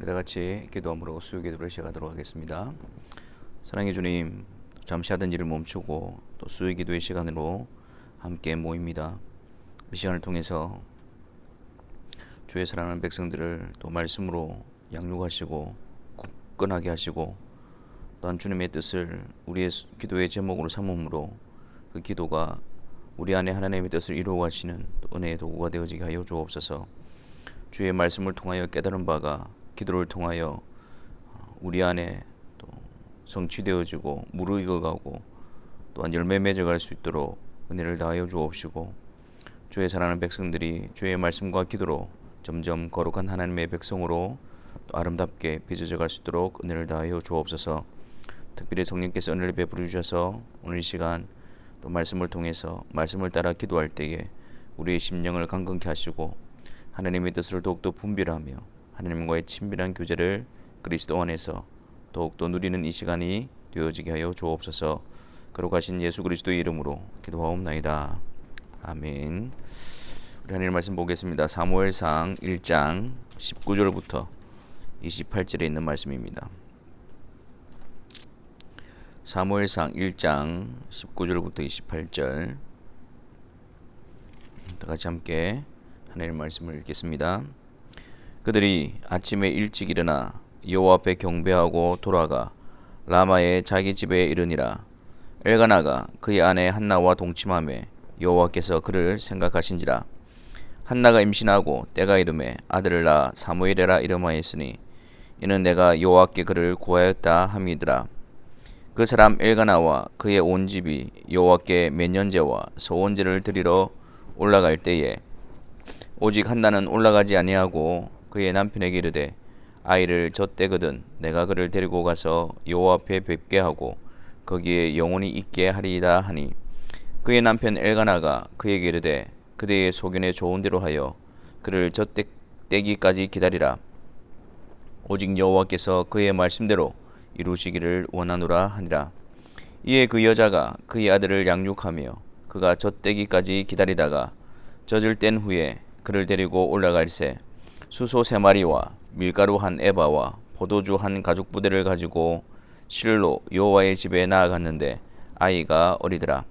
우리 다 같이 기도함으로 수요 기도를 시작하도록 하겠습니다. 사랑해 주님, 잠시 하던 일을 멈추고 또 수요 기도의 시간으로 함께 모입니다. 이 시간을 통해서 주의 사랑하는 백성들을 또 말씀으로 양육하시고 굳건하게 하시고 또한 주님의 뜻을 우리의 기도의 제목으로 삼음으로 그 기도가 우리 안에 하나님의 뜻을 이루어 가시는 은혜의 도구가 되어지게 하여 주옵소서. 주의 말씀을 통하여 깨달은 바가 기도를 통하여 우리 안에 또 성취되어지고 무르익어가고 또한 열매 맺어갈 수 있도록 은혜를 다하여 주옵시고 주의 사랑하는 백성들이 주의 말씀과 기도로 점점 거룩한 하나님의 백성으로 또 아름답게 빚어져 갈 수 있도록 은혜를 다하여 주옵소서. 특별히 성령께서 은혜를 베풀어 주셔서 오늘 이 시간 또 말씀을 통해서 말씀을 따라 기도할 때에 우리의 심령을 강건케 하시고 하나님의 뜻을 더욱더 분별하며 하나님과의 친밀한 교제를 그리스도 안에서 더욱더 누리는 이 시간이 되어지게 하여 주옵소서. 거룩하신 예수 그리스도의 이름으로 기도하옵나이다. 아멘. 우리 하나님 말씀 보겠습니다. 사무엘상 1장 19절부터 28절에 있는 말씀입니다. 사무엘상 1장 19절부터 28절 다 같이 함께 하나님의 말씀을 읽겠습니다. 그들이 아침에 일찍 일어나 여호와 앞에 경배하고 돌아가 라마의 자기 집에 이르니라. 엘가나가 그의 아내 한나와 동침함에 여호와께서 그를 생각하신지라. 한나가 임신하고 때가 이름에 아들을 낳아 사무엘이라 이름하였으니 이는 내가 여호와께 그를 구하였다 함이더라. 그 사람 엘가나와 그의 온 집이 여호와께 면년제와 소원제를 드리러 올라갈 때에 오직 한나는 올라가지 아니하고 그의 남편에게 이르되 아이를 젖대거든 내가 그를 데리고 가서 여호와 앞에 뵙게 하고 거기에 영원히 있게 하리이다 하니. 그의 남편 엘가나가 그에게 이르되 그대의 소견에 좋은 대로 하여 그를 젖대기까지 기다리라. 오직 여호와께서 그의 말씀대로 이루시기를 원하노라 하니라. 이에 그 여자가 그의 아들을 양육하며 그가 젖대기까지 기다리다가 젖을 뗀 후에 그를 데리고 올라갈새 수소 세 마리와 밀가루 한 에바와 포도주 한 가죽 부대를 가지고 실로 여호와의 집에 나아갔는데 아이가 어리더라.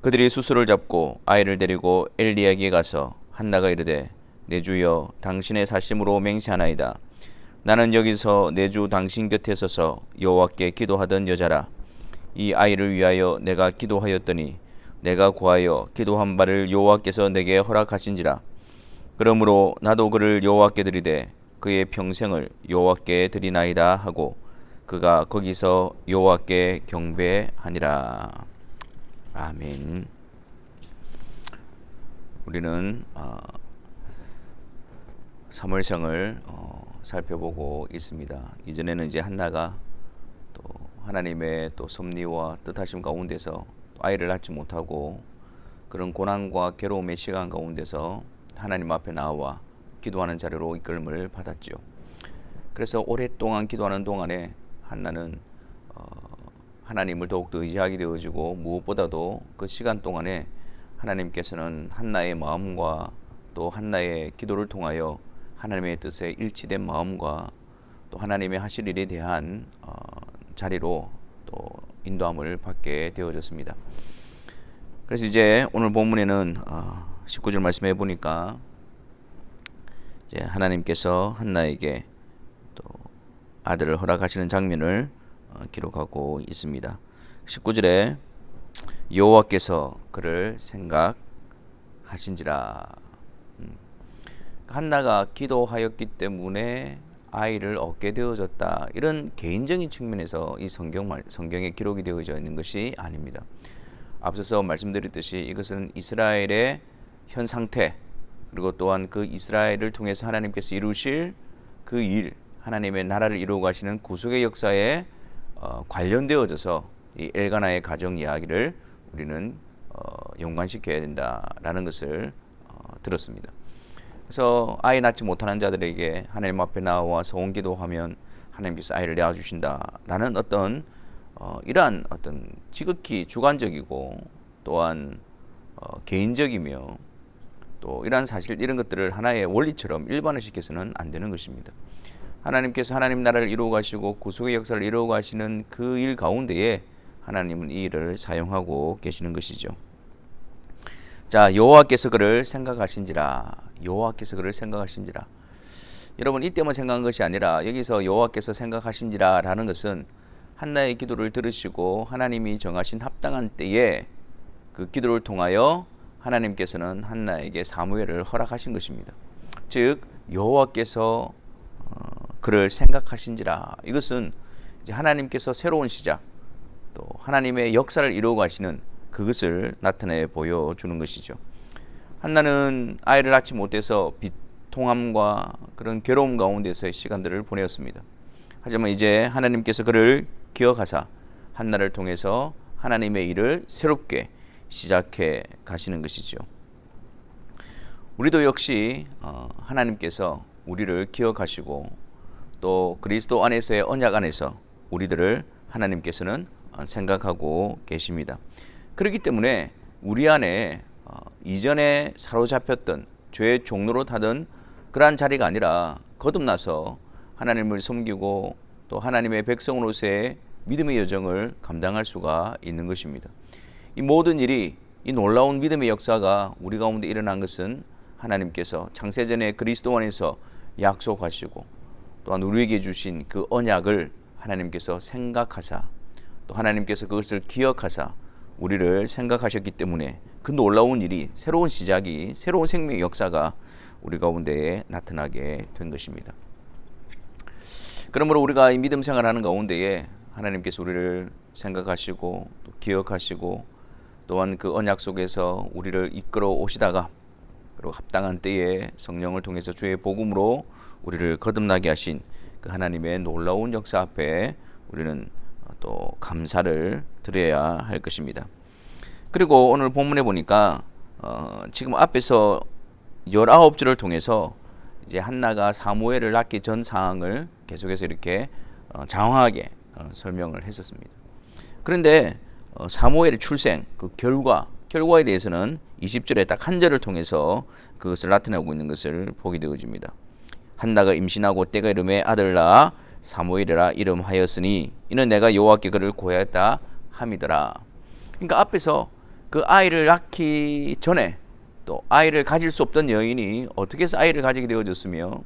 그들이 수소를 잡고 아이를 데리고 엘리야에게 가서 한나가 이르되 내 주여 당신의 사심으로 맹세하나이다. 나는 여기서 내 주 당신 곁에 서서 여호와께 기도하던 여자라. 이 아이를 위하여 내가 기도하였더니 내가 구하여 기도한 바를 여호와께서 내게 허락하신지라. 그러므로 나도 그를 여호와께 드리되 그의 평생을 여호와께 드리나이다 하고 그가 거기서 여호와께 경배하니라. 아멘. 우리는 어, 사무엘상을 어, 살펴보고 있습니다. 이전에는 이제 한나가 또 하나님의 또 섭리와 뜻하심 가운데서 아이를 낳지 못하고 그런 고난과 괴로움의 시간 가운데서 하나님 앞에 나와 기도하는 자리로 이끌림을 받았지요. 그래서 오랫동안 기도하는 동안에 한나는 어, 하나님을 더욱더 의지하게 되어지고 무엇보다도 그 시간 동안에 하나님께서는 한나의 마음과 또 한나의 기도를 통하여 하나님의 뜻에 일치된 마음과 또 하나님의 하실 일에 대한 어, 자리로 또 인도함을 받게 되어졌습니다. 그래서 이제 오늘 본문에는 어, 19절 말씀해 보니까 이제 하나님께서 한나에게 또 아들을 허락하시는 장면을 어, 기록하고 있습니다. 19절에 여호와께서 그를 생각하신지라 음. 한나가 기도하였기 때문에 아이를 얻게 되어졌다. 이런 개인적인 측면에서 이 성경 말, 성경에 기록이 되어져 있는 것이 아닙니다. 앞서서 말씀드렸듯이 이것은 이스라엘의 현 상태 그리고 또한 그 이스라엘을 통해서 하나님께서 이루실 그 일, 하나님의 나라를 이루어 가시는 구속의 역사에 어, 관련되어져서 이 엘가나의 가정 이야기를 우리는 어, 연관시켜야 된다라는 것을 어, 들었습니다. 그래서 아이 낳지 못하는 자들에게 하나님 앞에 나와 소원 기도하면 하나님께서 아이를 낳아 주신다라는 어떤 어, 이러한 어떤 지극히 주관적이고 또한 어, 개인적이며 또 이러한 사실 이런 것들을 하나의 원리처럼 일반화시켜서는 안 되는 것입니다. 하나님께서 하나님 나라를 이루어 가시고 구속의 역사를 이루어 가시는 그 일 가운데에 하나님은 이 일을 사용하고 계시는 것이죠. 자, 여호와께서 그를 생각하신지라. 여호와께서 그를 생각하신지라. 여러분 이때만 생각한 것이 아니라 여기서 여호와께서 생각하신지라라는 것은 한나의 기도를 들으시고 하나님이 정하신 합당한 때에 그 기도를 통하여 하나님께서는 한나에게 사무엘을 허락하신 것입니다. 즉 여호와께서 어, 그를 생각하신지라. 이것은 이제 하나님께서 새로운 시작 또 하나님의 역사를 이루어 가시는 그것을 나타내 보여주는 것이죠. 한나는 아이를 낳지 못해서 비통함과 그런 괴로움 가운데서의 시간들을 보내었습니다. 하지만 이제 하나님께서 그를 기억하사 한나를 통해서 하나님의 일을 새롭게 시작해 가시는 것이죠. 우리도 역시 어, 하나님께서 우리를 기억하시고 또 그리스도 안에서의 언약 안에서 우리들을 하나님께서는 어, 생각하고 계십니다. 그렇기 때문에 우리 안에 어, 이전에 사로잡혔던 죄의 종로로 타던 그러한 자리가 아니라 거듭나서 하나님을 섬기고 또 하나님의 백성으로서의 믿음의 여정을 감당할 수가 있는 것입니다. 이 모든 일이 이 놀라운 믿음의 역사가 우리 가운데 일어난 것은 하나님께서 창세전에 그리스도 안에서 약속하시고 또한 우리에게 주신 그 언약을 하나님께서 생각하사 또 하나님께서 그것을 기억하사 우리를 생각하셨기 때문에 그 놀라운 일이 새로운 시작이 새로운 생명의 역사가 우리 가운데에 나타나게 된 것입니다. 그러므로 우리가 이 믿음 생활하는 가운데에 하나님께서 우리를 생각하시고 또 기억하시고 또한 그 언약 속에서 우리를 이끌어 오시다가 그리고 합당한 때에 성령을 통해서 주의 복음으로 우리를 거듭나게 하신 그 하나님의 놀라운 역사 앞에 우리는 또 감사를 드려야 할 것입니다. 그리고 오늘 본문에 보니까 어, 지금 앞에서 19절을 통해서 이제 한나가 사무엘을 낳기 전 상황을 계속해서 이렇게 어, 장황하게 어, 설명을 했었습니다. 그런데 어, 사무엘의 출생 그 결과 결과에 대해서는 20절에 딱 한 절을 통해서 그것을 나타내고 있는 것을 보게 되어집니다. 한나가 임신하고 때가 이름에 아들 낳아 사무엘이라 이름하였으니 이는 내가 여호와께 그를 구하였다 함이더라. 그러니까 앞에서 그 아이를 낳기 전에 또 아이를 가질 수 없던 여인이 어떻게 해서 아이를 가지게 되어졌으며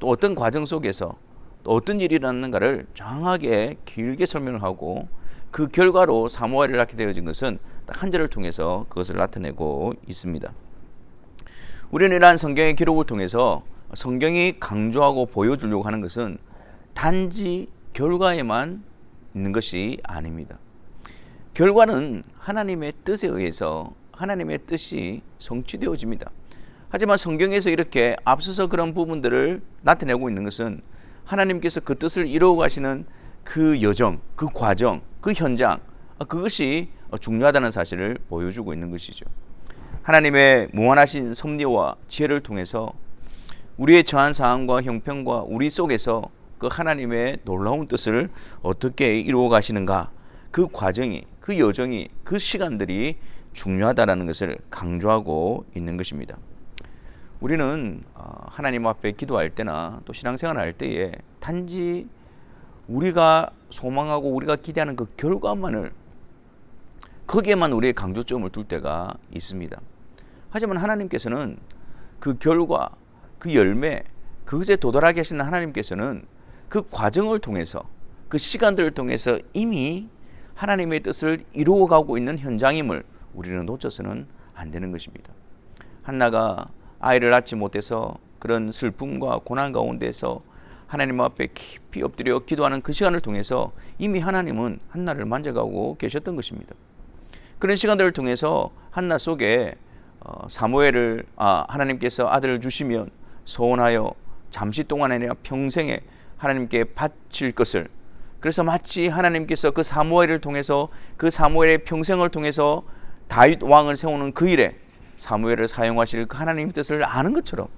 또 어떤 과정 속에서 또 어떤 일이 일어났는가를 정확하게 길게 설명을 하고 그 결과로 사무엘을 낳게 되어진 것은 딱한 절을 통해서 그것을 나타내고 있습니다. 우리는 이러한 성경의 기록을 통해서 성경이 강조하고 보여주려고 하는 것은 단지 결과에만 있는 것이 아닙니다. 결과는 하나님의 뜻에 의해서 하나님의 뜻이 성취되어집니다. 하지만 성경에서 이렇게 앞서서 그런 부분들을 나타내고 있는 것은 하나님께서 그 뜻을 이루어 가시는 그 여정, 그 과정, 그 현장, 그것이 중요하다는 사실을 보여주고 있는 것이죠. 하나님의 무한하신 섭리와 지혜를 통해서 우리의 처한 상황과 형편과 우리 속에서 그 하나님의 놀라운 뜻을 어떻게 이루어 가시는가 그 과정이 그 여정이 그 시간들이 중요하다라는 것을 강조하고 있는 것입니다. 우리는 어, 하나님 앞에 기도할 때나 또 신앙생활 할 때에 단지 우리가 소망하고 우리가 기대하는 그 결과만을 거기에만 우리의 강조점을 둘 때가 있습니다. 하지만 하나님께서는 그 결과, 그 열매, 그것에 도달하게 하시는 하나님께서는 그 과정을 통해서 그 시간들을 통해서 이미 하나님의 뜻을 이루어가고 있는 현장임을 우리는 놓쳐서는 안 되는 것입니다. 한나가 아이를 낳지 못해서 그런 슬픔과 고난 가운데서 하나님 앞에 깊이 엎드려 기도하는 그 시간을 통해서 이미 하나님은 한나를 만져가고 계셨던 것입니다. 그런 시간들을 통해서 한나 속에 어, 사무엘을 아, 하나님께서 아들을 주시면 소원하여 잠시 동안 아니라 평생에 하나님께 바칠 것을 그래서 마치 하나님께서 그 사무엘을 통해서 그 사무엘의 평생을 통해서 다윗 왕을 세우는 그 일에 사무엘을 사용하실 그 하나님 뜻을 아는 것처럼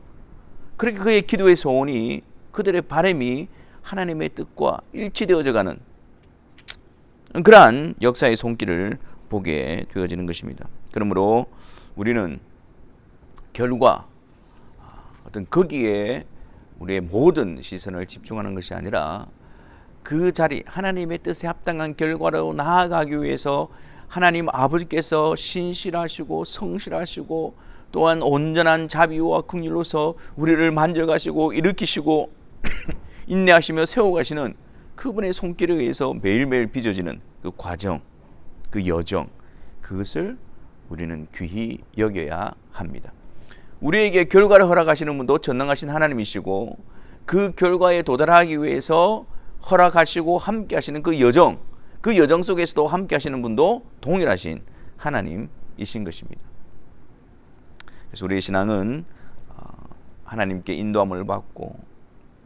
그렇게 그의 기도의 소원이 그들의 바램이 하나님의 뜻과 일치되어져 가는 그러한 역사의 손길을 보게 되어지는 것입니다. 그러므로 우리는 결과 어떤 거기에 우리의 모든 시선을 집중하는 것이 아니라 그 자리 하나님의 뜻에 합당한 결과로 나아가기 위해서 하나님 아버지께서 신실하시고 성실하시고 또한 온전한 자비와 긍휼로서 우리를 만져가시고 일으키시고 인내하시며 세워가시는 그분의 손길에 의해서 매일매일 빚어지는 그 과정, 그 여정, 그것을 우리는 귀히 여겨야 합니다. 우리에게 결과를 허락하시는 분도 전능하신 하나님이시고 그 결과에 도달하기 위해서 허락하시고 함께 하시는 그 여정, 그 여정 속에서도 함께 하시는 분도 동일하신 하나님이신 것입니다. 그래서 우리의 신앙은 어, 하나님께 인도함을 받고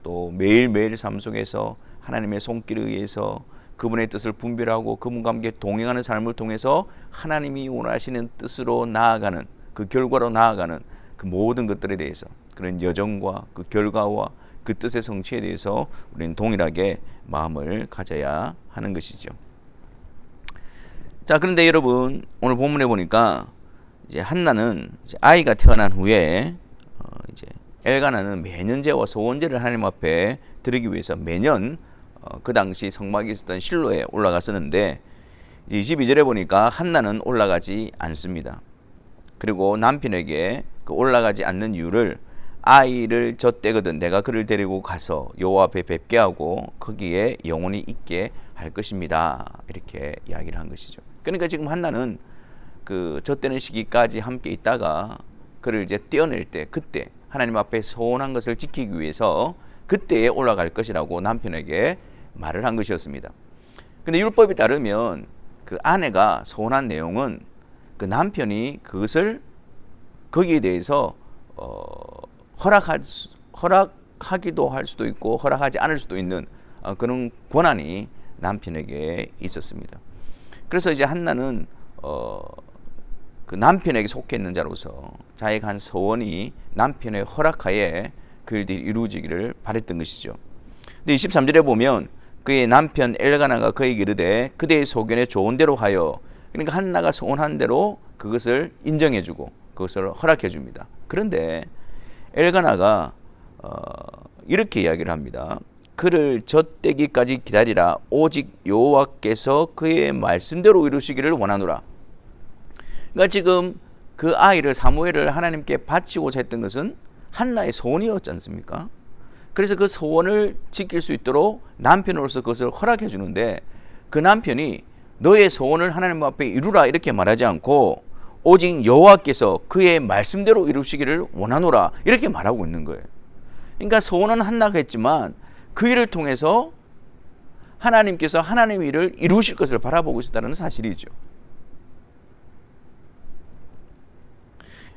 또 매일매일 삶 속에서 하나님의 손길에 의해서 그분의 뜻을 분별하고 그분과 함께 동행하는 삶을 통해서 하나님이 원하시는 뜻으로 나아가는 그 결과로 나아가는 그 모든 것들에 대해서 그런 여정과 그 결과와 그 뜻의 성취에 대해서 우리는 동일하게 마음을 가져야 하는 것이죠. 자, 그런데 여러분 오늘 본문에 보니까 이제 한나는 이제 아이가 태어난 후에 어 이제 엘가나는 매년 제와 소원제를 하나님 앞에 드리기 위해서 매년 어그 당시 성막이 있었던 실로에 올라갔었는데 22절에 보니까 한나는 올라가지 않습니다. 그리고 남편에게 그 올라가지 않는 이유를 아이를 젖대거든 내가 그를 데리고 가서 여호와 앞에 뵙게 하고 거기에 영원히 있게 할 것입니다. 이렇게 이야기를 한 것이죠. 그러니까 지금 한나는 그 젖대는 시기까지 함께 있다가 그를 이제 떼어낼 때 그때 하나님 앞에 소원한 것을 지키기 위해서 그때에 올라갈 것이라고 남편에게 말을 한 것이었습니다. 근데 율법에 따르면 그 아내가 소원한 내용은 그 남편이 그것을 거기에 대해서 어, 허락할 수, 허락하기도 할 수도 있고 허락하지 않을 수도 있는 어, 그런 권한이 남편에게 있었습니다. 그래서 이제 한나는 어, 그 남편에게 속해 있는 자로서 자기가 한 소원이 남편의 허락하에 그 일들이 이루어지기를 바랬던 것이죠. 근데 23절에 보면 그의 남편 엘가나가 그에게 이르되 그대의 소견에 좋은 대로 하여 그러니까 한나가 소원한 대로 그것을 인정해 주고 그것을 허락해 줍니다. 그런데 엘가나가 어, 이렇게 이야기를 합니다. 그를 젖대기까지 기다리라 오직 여호와께서 그의 말씀대로 이루시기를 원하노라. 그러니까 지금 그 아이를 사무엘을 하나님께 바치고자 했던 것은 한나의 소원이었지 않습니까? 그래서 그 소원을 지킬 수 있도록 남편으로서 그것을 허락해 주는데 그 남편이 너의 소원을 하나님 앞에 이루라 이렇게 말하지 않고 오직 여호와께서 그의 말씀대로 이루시기를 원하노라 이렇게 말하고 있는 거예요. 그러니까 소원은 한나가 했지만 그 일을 통해서 하나님께서 하나님의 일을 이루실 것을 바라보고 있었다는 사실이죠.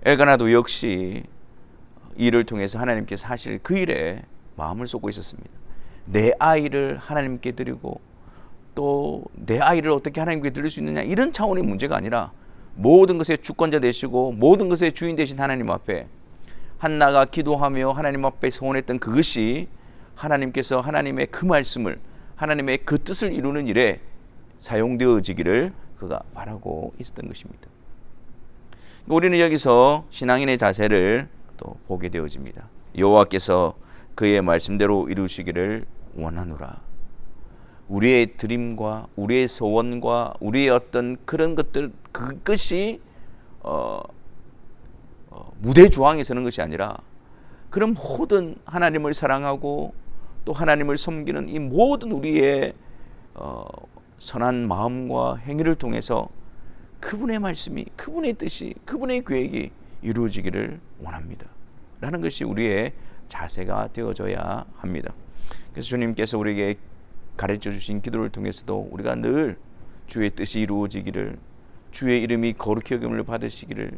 엘가나도 역시 일을 통해서 하나님께 사실 그 일에 마음을 쏟고 있었습니다. 내 아이를 하나님께 드리고 또 내 아이를 어떻게 하나님께 드릴 수 있느냐 이런 차원의 문제가 아니라 모든 것의 주권자 되시고 모든 것의 주인 되신 하나님 앞에 한나가 기도하며 하나님 앞에 소원했던 그것이 하나님께서 하나님의 그 말씀을 하나님의 그 뜻을 이루는 일에 사용되어지기를 그가 바라고 있었던 것입니다. 우리는 여기서 신앙인의 자세를 또 보게 되어집니다. 여호와께서 그의 말씀대로 이루시기를 원하노라. 우리의 드림과 우리의 소원과 우리의 어떤 그런 것들 그것이 어, 어, 무대 주황에 서는 것이 아니라 그런 모든 하나님을 사랑하고 또 하나님을 섬기는 이 모든 우리의 어, 선한 마음과 행위를 통해서 그분의 말씀이 그분의 뜻이 그분의 계획이 이루어지기를 원합니다. 라는 것이 우리의 자세가 되어져야 합니다. 그래서 주님께서 우리에게 가르쳐 주신 기도를 통해서도 우리가 늘 주의 뜻이 이루어지기를 주의 이름이 거룩히 여김을 받으시기를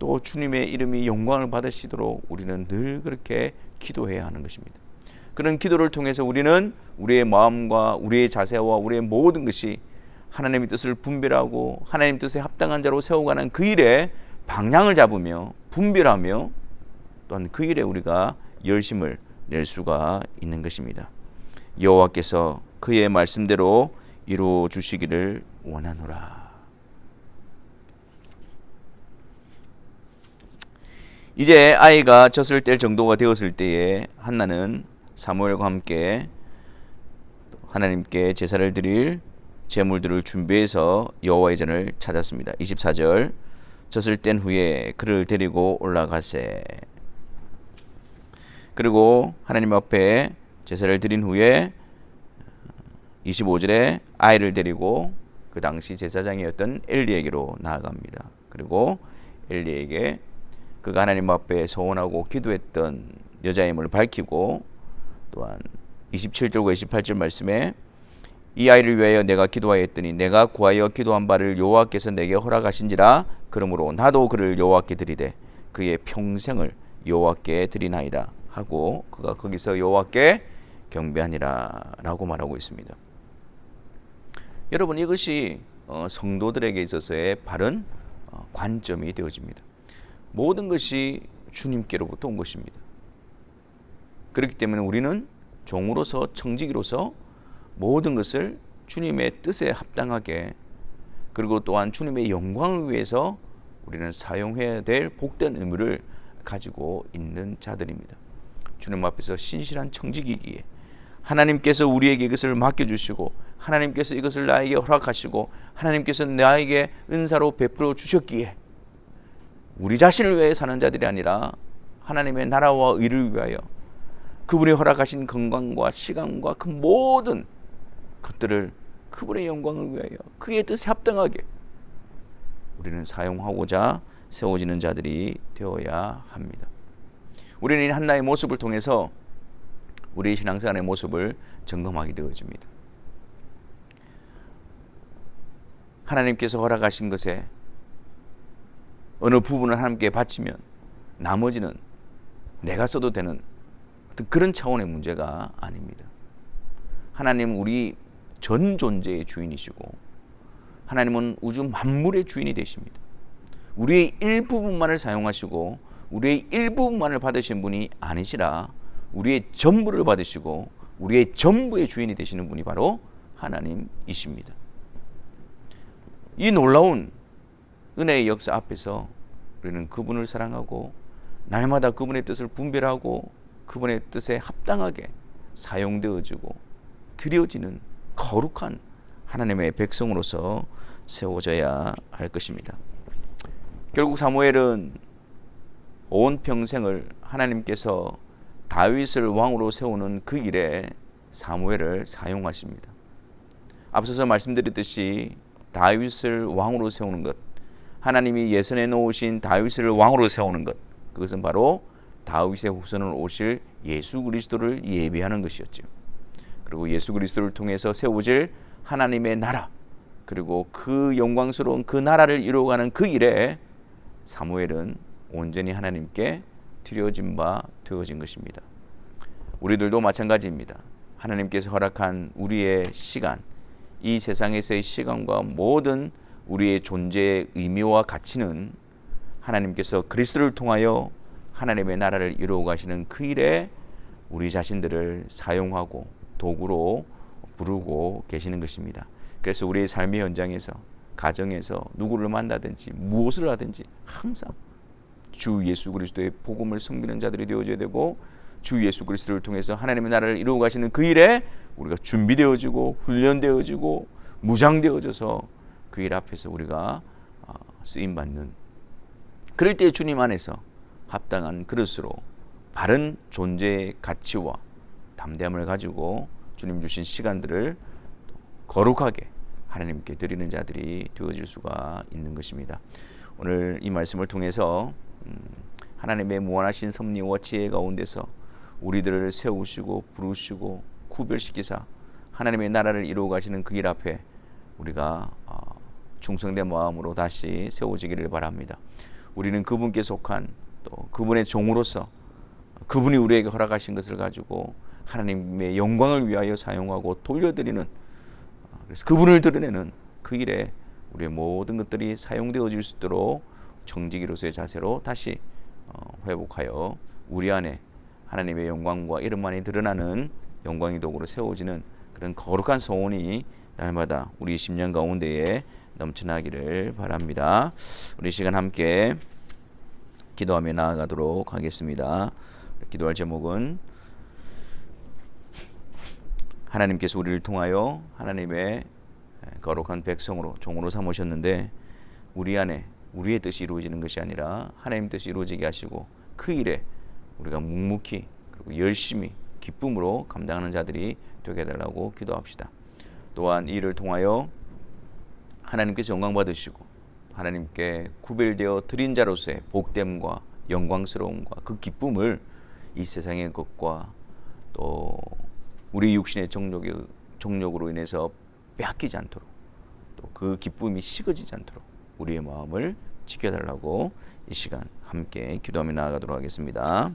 또 주님의 이름이 영광을 받으시도록 우리는 늘 그렇게 기도해야 하는 것입니다. 그런 기도를 통해서 우리는 우리의 마음과 우리의 자세와 우리의 모든 것이 하나님의 뜻을 분별하고 하나님 뜻에 합당한 자로 세워가는 그 일에 방향을 잡으며 분별하며 또한 그 일에 우리가 열심을 낼 수가 있는 것입니다. 여호와께서 그의 말씀대로 이루어 주시기를 원하노라. 이제 아이가 젖을 뗄 정도가 되었을 때에 한나는 사무엘과 함께 하나님께 제사를 드릴 제물들을 준비해서 여호와의 전을 찾았습니다. 24절 젖을 뗀 후에 그를 데리고 올라가세. 그리고 하나님 앞에 제사를 드린 후에 25절에 아이를 데리고 그 당시 제사장이었던 엘리에게로 나아갑니다. 그리고 엘리에게 그가 하나님 앞에 소원하고 기도했던 여자임을 밝히고 또한 27절과 28절 말씀에 이 아이를 위하여 내가 기도하였더니 내가 구하여 기도한 바를 여호와께서 내게 허락하신지라 그러므로 나도 그를 여호와께 드리되 그의 평생을 여호와께 드리나이다 하고 그가 거기서 여호와께 경배하니라라고 말하고 있습니다. 여러분 이것이 어, 성도들에게 있어서의 바른 어, 관점이 되어집니다. 모든 것이 주님께로부터 온 것입니다. 그렇기 때문에 우리는 종으로서 청지기로서 모든 것을 주님의 뜻에 합당하게 그리고 또한 주님의 영광을 위해서 우리는 사용해야 될 복된 의무를 가지고 있는 자들입니다. 주님 앞에서 신실한 청지기기에 하나님께서 우리에게 이것을 맡겨주시고 하나님께서 이것을 나에게 허락하시고 하나님께서 나에게 은사로 베풀어 주셨기에 우리 자신을 위해 사는 자들이 아니라 하나님의 나라와 의를 위하여 그분이 허락하신 건강과 시간과 그 모든 것들을 그분의 영광을 위하여 그의 뜻에 합당하게 우리는 사용하고자 세워지는 자들이 되어야 합니다. 우리는 한나의 모습을 통해서 우리 신앙생활의 모습을 점검하게 되어집니다. 하나님께서 허락하신 것에 어느 부분을 하나님께 바치면 나머지는 내가 써도 되는 그런 차원의 문제가 아닙니다. 하나님은 우리 전 존재의 주인이시고 하나님은 우주 만물의 주인이 되십니다. 우리의 일부분만을 사용하시고 우리의 일부분만을 받으신 분이 아니시라 우리의 전부를 받으시고 우리의 전부의 주인이 되시는 분이 바로 하나님이십니다. 이 놀라운 은혜의 역사 앞에서 우리는 그분을 사랑하고 날마다 그분의 뜻을 분별하고 그분의 뜻에 합당하게 사용되어지고 드려지는 거룩한 하나님의 백성으로서 세워져야 할 것입니다. 결국 사무엘은 온 평생을 하나님께서 다윗을 왕으로 세우는 그 일에 사무엘을 사용하십니다. 앞서서 말씀드렸듯이 다윗을 왕으로 세우는 것, 하나님이 예선해 놓으신 다윗을 왕으로 세우는 것, 그것은 바로 다윗의 후손을 오실 예수 그리스도를 예비하는 것이었죠. 그리고 예수 그리스도를 통해서 세워질 하나님의 나라, 그리고 그 영광스러운 그 나라를 이루어가는 그 일에 사무엘은 온전히 하나님께 드려진 바 되어진 것입니다. 우리들도 마찬가지입니다. 하나님께서 허락한 우리의 시간, 이 세상에서의 시간과 모든 우리의 존재의 의미와 가치는 하나님께서 그리스도를 통하여 하나님의 나라를 이루어 가시는 그 일에 우리 자신들을 사용하고 도구로 부르고 계시는 것입니다. 그래서 우리의 삶의 현장에서 가정에서 누구를 만나든지 무엇을 하든지 항상 주 예수 그리스도의 복음을 섬기는 자들이 되어져야 되고 주 예수 그리스도를 통해서 하나님의 나라를 이루어 가시는 그 일에 우리가 준비되어지고 훈련되어지고 무장되어져서 그 일 앞에서 우리가 어, 쓰임 받는 그럴 때 주님 안에서 합당한 그릇으로 바른 존재의 가치와 담대함을 가지고 주님 주신 시간들을 거룩하게 하나님께 드리는 자들이 되어질 수가 있는 것입니다. 오늘 이 말씀을 통해서 음, 하나님의 무한하신 섭리와 지혜 가운데서 우리들을 세우시고 부르시고 구별시키사 하나님의 나라를 이루어 가시는 그 일 앞에 우리가 어, 충성된 마음으로 다시 세워지기를 바랍니다. 우리는 그분께 속한 또 그분의 종으로서 그분이 우리에게 허락하신 것을 가지고 하나님의 영광을 위하여 사용하고 돌려드리는 어, 그래서 그분을 드러내는 그 일에 우리의 모든 것들이 사용되어질 수 있도록 정직이로서의 자세로 다시 어, 회복하여 우리 안에 하나님의 영광과 이름만이 드러나는 영광의 도구로 세워지는 그런 거룩한 소원이 날마다 우리 10년 가운데에 넘쳐나기를 바랍니다. 우리 시간 함께 기도하며 나아가도록 하겠습니다. 기도할 제목은 하나님께서 우리를 통하여 하나님의 거룩한 백성으로 종으로 삼으셨는데 우리 안에 우리의 뜻이 이루어지는 것이 아니라 하나님 뜻이 이루어지게 하시고 그 일에 우리가 묵묵히 그리고 열심히 기쁨으로 감당하는 자들이 되게 해달라고 기도합시다. 또한 이 일을 통하여 하나님께서 영광 받으시고 하나님께 구별되어 드린 자로서의 복됨과 영광스러움과 그 기쁨을 이 세상의 것과 또 우리 육신의 정욕의 정욕으로 인해서 빼앗기지 않도록 또 그 기쁨이 식어지지 않도록 우리의 마음을 지켜달라고 이 시간 함께 기도하며 나아가도록 하겠습니다.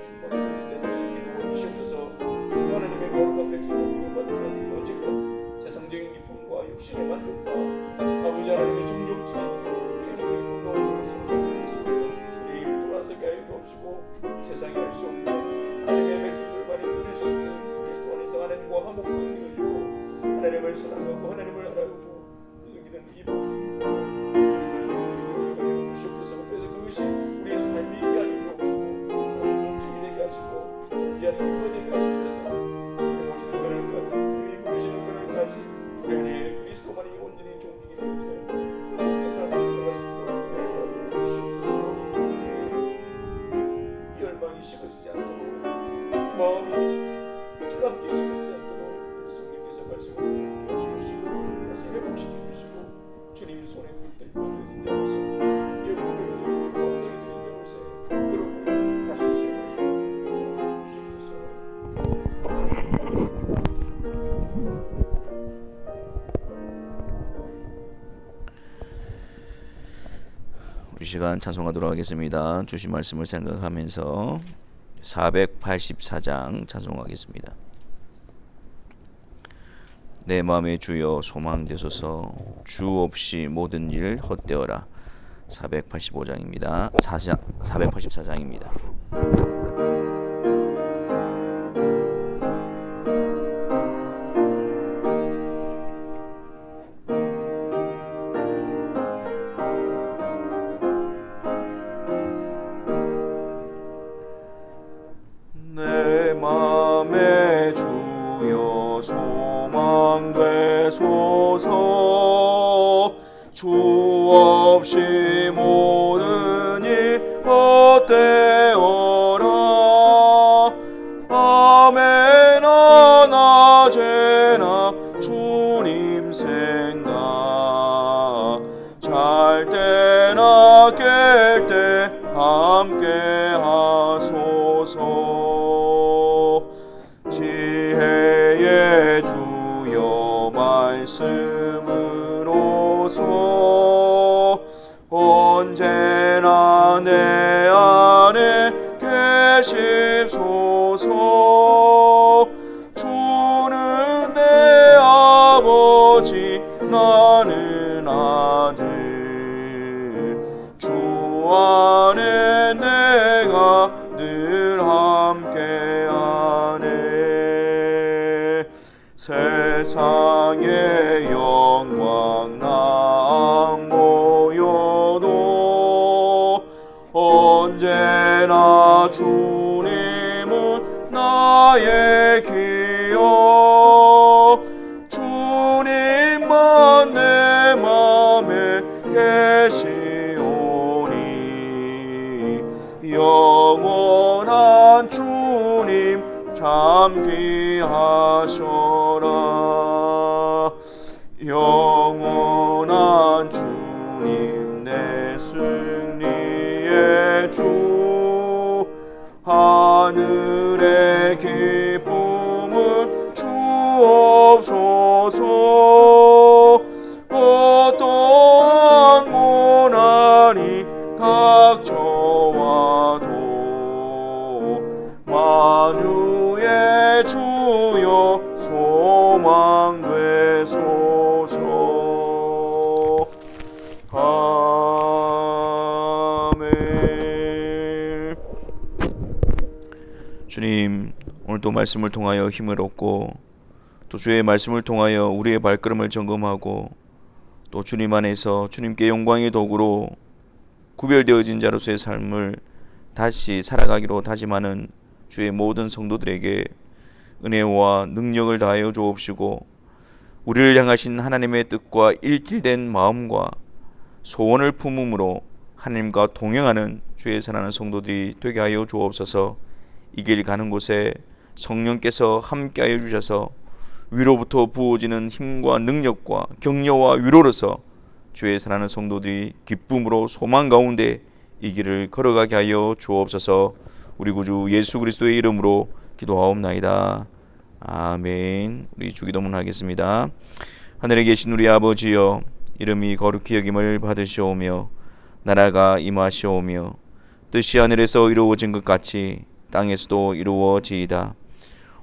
충만한 자들에게 도와주시옵소서 하나님의 거룩한 백성으로 부름받은 언제까지 세상적인 기쁨과 육신의 만족과 아버지 하나님의 정욕적인 주님의 공로를 생각하겠습니다 주님 돌아서게 하여 주옵시고 세상이 할수 없는 하나님의 백성들만이 누릴 수 있는 그리스도 안에서 하나님과 화목하게 되어주고 하나님을 사랑하고 하나님을 알아보고 이복 시간 찬송하도록 하겠습니다. 주신 말씀을 생각하면서 484장 찬송하겠습니다. 내 마음의 주여 소망되소서 주 없이 모든 일 헛되어라 485장입니다. 484장입니다. 내 맘에 주여 소망 되소서. 주 없이 나는 아들. 주 안에 내가 늘 함께하네. 세상의 영광 낭 모여도 언제나 주님은 나의 참 귀하셔라. 영원한 주님 내 승리의 주 하늘의 기쁨을 주옵소서 말씀을 통하여 힘을 얻고 또 주의 말씀을 통하여 우리의 발걸음을 점검하고 또 주님 안에서 주님께 영광의 도구로 구별되어진 자로서의 삶을 다시 살아가기로 다짐하는 주의 모든 성도들에게 은혜와 능력을 다하여 주옵시고 우리를 향하신 하나님의 뜻과 일til된 마음과 소원을 품음으로 하나님과 동행하는 주의 사랑하는 성도들이 되게 하여 주옵소서. 이 길 가는 곳에 성령께서 함께하여 주셔서 위로부터 부어지는 힘과 능력과 격려와 위로로서 주의 사랑하는 성도들이 기쁨으로 소망 가운데 이 길을 걸어가게 하여 주옵소서. 우리 구주 예수 그리스도의 이름으로 기도하옵나이다. 아멘. 우리 주기도문 하겠습니다. 하늘에 계신 우리 아버지여 이름이 거룩히 여김을 받으시오며 나라가 임하시오며 뜻이 하늘에서 이루어진 것 같이 땅에서도 이루어지이다.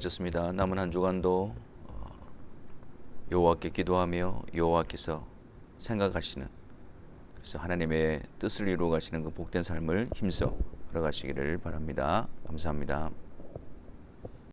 마쳤습니다. 남은 한 주간도 어, 여호와께 기도하며 여호와께서 생각하시는 그래서 하나님의 뜻을 이루어 가시는 그 복된 삶을 힘써 걸어가시기를 바랍니다. 감사합니다.